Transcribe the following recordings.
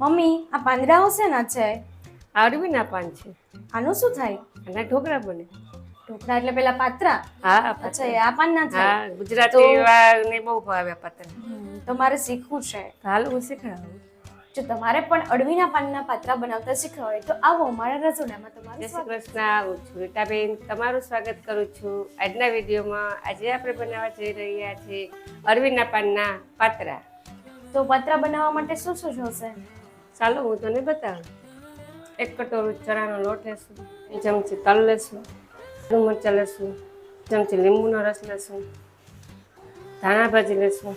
Mummy આ પાંદડાઓ છે ને છે? અરવીના પાન છે. આનું શું થાય? અને ઢોકળા બને. ઢોકળા એટલે પેલા પાત્રા? હા અચ્છા એ આ પાન ના થાય હા ગુજરાતી ને બહુ ભાવે પાત્રા. તો મારે શીખવું છે. હાલ હું શીખડાવું. જો તમારે પણ અડવીના પાનના પાત્રા બનાવતા શીખવા હોય તો આવો મારા રસોડામાં જય શ્રી કૃષ્ણ હું છું રીટાબેન. તમારું સ્વાગત કરું છું આજના વિડીયોમાં. આજે આપણે બનાવવા જઈ રહ્યા છીએ અરવીના પાનના પાત્રા. તો પાત્રા બનાવવા માટે શું શું જોશે? ચાલો, હું તને બતાવું. એક કટોરું ચણાનો લોટ લેશું, એક ચમચી તલ લેશું આદુ મરચાં લેશું ચમચી લીંબુનો રસ લેશું, ધાણા ભાજી લેશું,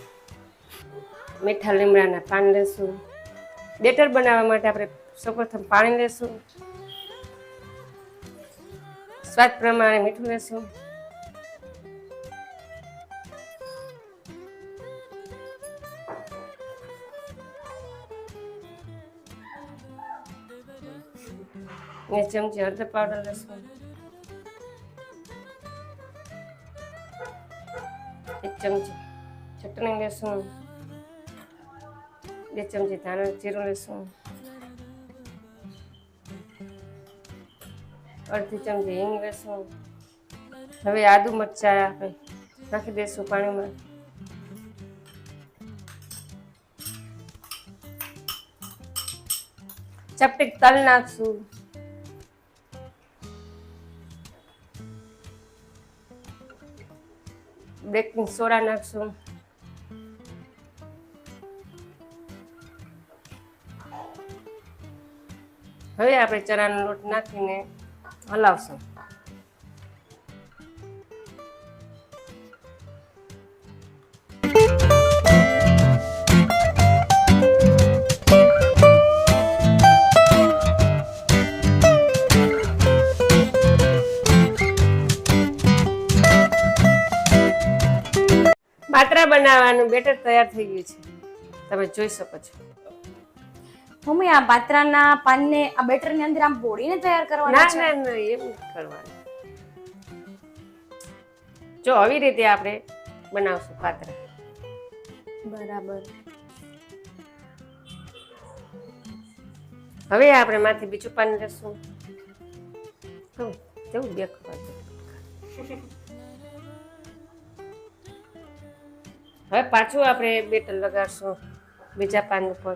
મીઠા લીમડાના પાન લેશું. બેટર બનાવવા માટે આપણે સૌપ્રથમ પાણી લેશું, સ્વાદ પ્રમાણે મીઠું લેશું. એક ચમચી હળદર પાવડર લેશું એક ચમચી ચટણી લેશું બે ચમચી ધાણા જીરું લેશું અડધી ચમચી હિંગ લેશું હવે આદુ મરચાં આપણે નાખી દઈશું પાણીમાં ચપટીક તલ નાખશું બેકિંગ સોડા નાખશું હવે આપણે ચણાનો લોટ નાખીને હલાવશું પાત્રા બનાવવાનું બેટર તૈયાર થઈ ગયું છે. તમે જોઈ શકો છો. મમ્મી આ પાત્રાના પાનને આ બેટરની અંદર આમ બોળીને તૈયાર કરવાના છે? ના ના એમ કરવાનું. જો આવી રીતે આપણે બનાવશું પાત્રા. બરાબર. હવે આપણે માથે બીજું પાન લેશું હમ, જવું હવે પાછું આપણે બેટર લગાડશું બીજા પાન ઉપર.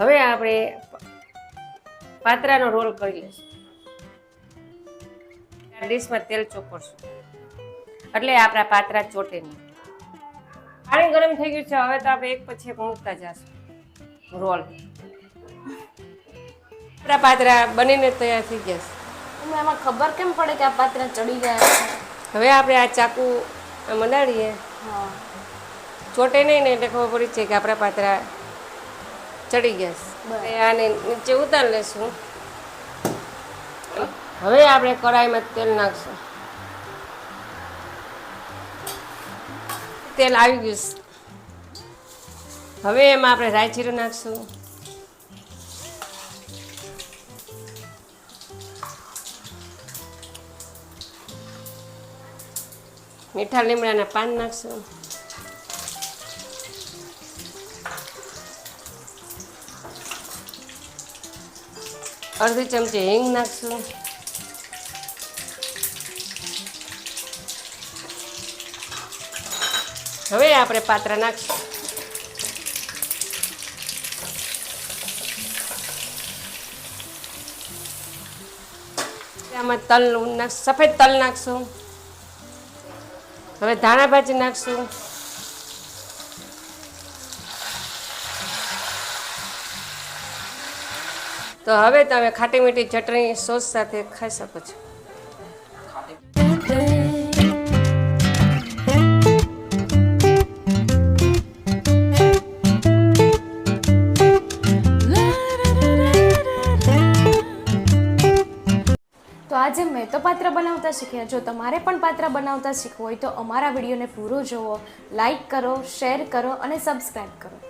હવે આપણે પાત્રાનો રોલ કરી લઈશું. ડીશમાં તેલ ચોપડશું. એટલે આપણા પાત્રા ચોટે નહીં. પાણી ગરમ થઈ ગયું છે હવે તો આપણે એક પછી એક મૂકતા જશું રોલ. આપણા પાત્રા બનીને તૈયાર થઈ જશે એમાં ખબર કેમ પડે કે આ પાત્રા ચડી ગયા હવે આપણે આ ચાકુ મંડાડીએ ચોટે નહીં ને એટલે ખબર પડી છે કે આપણા પાત્રા ચડી ગયા છે. આને નીચે ઉતાર લેશું. હવે આપણે કડાઈમાં તેલ નાખશું. તેલ આવી ગયું છે. હવે એમાં આપણે રાઈ જીરું નાખશું. મીઠા લીમડાના પાન નાખશું. અડધી ચમચી હિંગ નાખશું. હવે આપણે પાત્ર નાખશું. આમાં તલ સફેદ તલ નાખશું. હવે ધાણા ભાજી નાખશું. તો હવે તમે ખાટી મીઠી ચટણી સોસ સાથે ખાઈ શકો છો. તો આજે મેં તો પાત્ર બનાવતા શીખ્યા. જો તમારે પણ પાત્ર બનાવતા શીખવું હોય તો અમારા વિડીયોને પૂરો જુઓ. લાઈક કરો શેર કરો અને સબસ્ક્રાઈબ કરો.